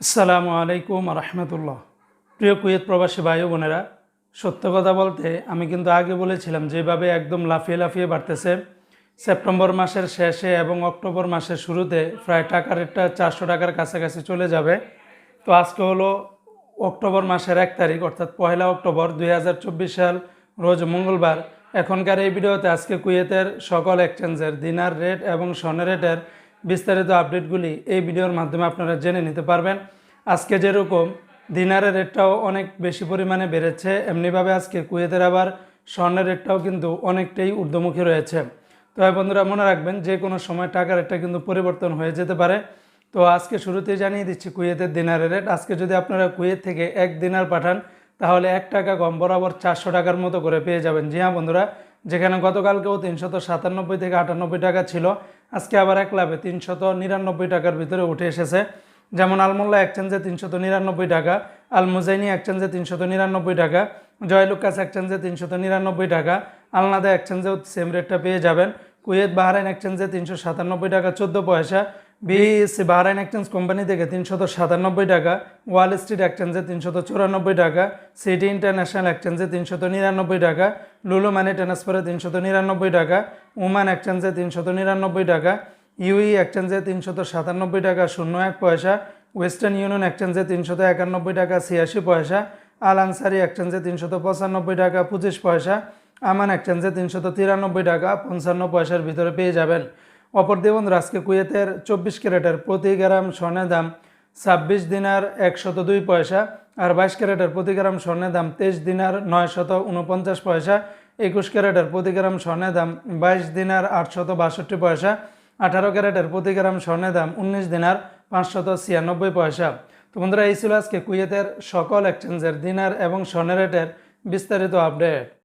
আসসালামু আলাইকুম রহমতুল্লাহ প্রিয় কুয়েত প্রবাসী ভাই বোনেরা, সত্য কথা বলতে আমি কিন্তু আগে বলেছিলাম, যেভাবে একদম লাফিয়ে লাফিয়ে বাড়তেছে, সেপ্টেম্বর মাসের শেষে এবং অক্টোবর মাসের শুরুতে প্রায় টাকা রেটটা চারশো টাকার কাছাকাছি চলে যাবে। তো আজকে হলো অক্টোবর মাসের এক তারিখ, অর্থাৎ পয়লা অক্টোবর দুই হাজার চব্বিশ সাল, রোজ মঙ্গলবার। এখনকার এই ভিডিওতে আজকে কুয়েতের সকল এক্সচেঞ্জের দিনার রেট এবং স্বর্ণের রেটের বিস্তারিত আপডেটগুলি এই ভিডিওর মাধ্যমে আপনারা জেনে নিতে পারবেন। আজকে যেরকম দিনারের রেটটাও অনেক বেশি পরিমাণে বেড়েছে, এমনিভাবে আজকে কুয়েতের আবার স্বর্ণের রেটটাও কিন্তু অনেকটাই ঊর্ধ্বমুখী রয়েছে। তো বন্ধুরা, মনে রাখবেন যে কোনো সময় টাকার রেটটা কিন্তু পরিবর্তন হয়ে যেতে পারে। তো আজকে শুরুতেই জানিয়ে দিচ্ছি কুয়েতের দিনারের রেট। আজকে যদি আপনারা কুয়েত থেকে এক দিনার পাঠান, তাহলে এক টাকা কম বরাবর চারশো টাকার মতো করে পেয়ে যাবেন। জি হ্যাঁ বন্ধুরা যেখানে গতকালকেও তিনশত সাতানব্বই থেকে আটানব্বই টাকা ছিল, আজকে আবার এক লাভে তিনশত নিরানব্বই টাকার ভিতরে উঠে এসেছে। যেমন আলমোল্লা এক্সচেঞ্জে তিনশত নিরানব্বই টাকা আল মুজাইনি এক্সচেঞ্জে তিনশত নিরানব্বই টাকা, জয়লুকাস এক্সচেঞ্জে তিনশত নিরানব্বই টাকা, আলনাদা এক্সচেঞ্জেও সেম রেটটা পেয়ে যাবেন। কুয়েত বাহারাইন এক্সচেঞ্জে তিনশো সাতানব্বই টাকা, চোদ্দ পয়সা বিএসসি বাহরাইন এক্সচেঞ্জ কোম্পানি থেকে তিনশত সাতানব্বই টাকা, ওয়াল স্ট্রিট এক্সচেঞ্জে তিনশত চুরানব্বই টাকা, সিটি ইন্টারন্যাশনাল এক্সচেঞ্জে তিনশত নিরানব্বই টাকা, লুলু মানি ট্রান্সফারে তিনশত নিরানব্বই টাকা, উমান এক্সচেঞ্জে তিনশত নিরানব্বই টাকা, ইউই এক্সচেঞ্জে তিনশত সাতানব্বই টাকা শূন্য এক পয়সা, ওয়েস্টার্ন ইউনিয়ন এক্সচেঞ্জে তিনশত একানব্বই টাকা ছিয়াশি পয়সা, আল আনসারি এক্সচেঞ্জে তিনশত পঁচানব্বই টাকা পঁচিশ পয়সা, আমান এক্সচেঞ্জে তিনশত তিরানব্বই টাকা পঞ্চান্ন পয়সার ভিতরে পেয়ে যাবেন। অপর দিয়ে বন্ধুরা আজকে কুয়েতের চব্বিশ ক্যারেটের প্রতি গ্রাম স্বর্ণের দাম ছাব্বিশ দিনার একশত দুই পয়সা আর বাইশ ক্যারেটের প্রতি গ্রাম স্বর্ণের দাম তেইশ দিনার নয়শত উনপঞ্চাশ পয়সা। একুশ ক্যারেটের প্রতি গ্রাম স্বর্ণের দাম বাইশ দিনার আটশত বাষট্টি পয়সা। আঠারো ক্যারেটের প্রতি গ্রাম স্বর্ণের দাম উনিশ দিনার পাঁচশত ছিয়ানব্বই পয়সা। তো বন্ধুরা, এই ছিল আজকে কুয়েতের সকল এক্সচেঞ্জের দিনার এবং স্বর্ণের রেটের বিস্তারিত আপডেট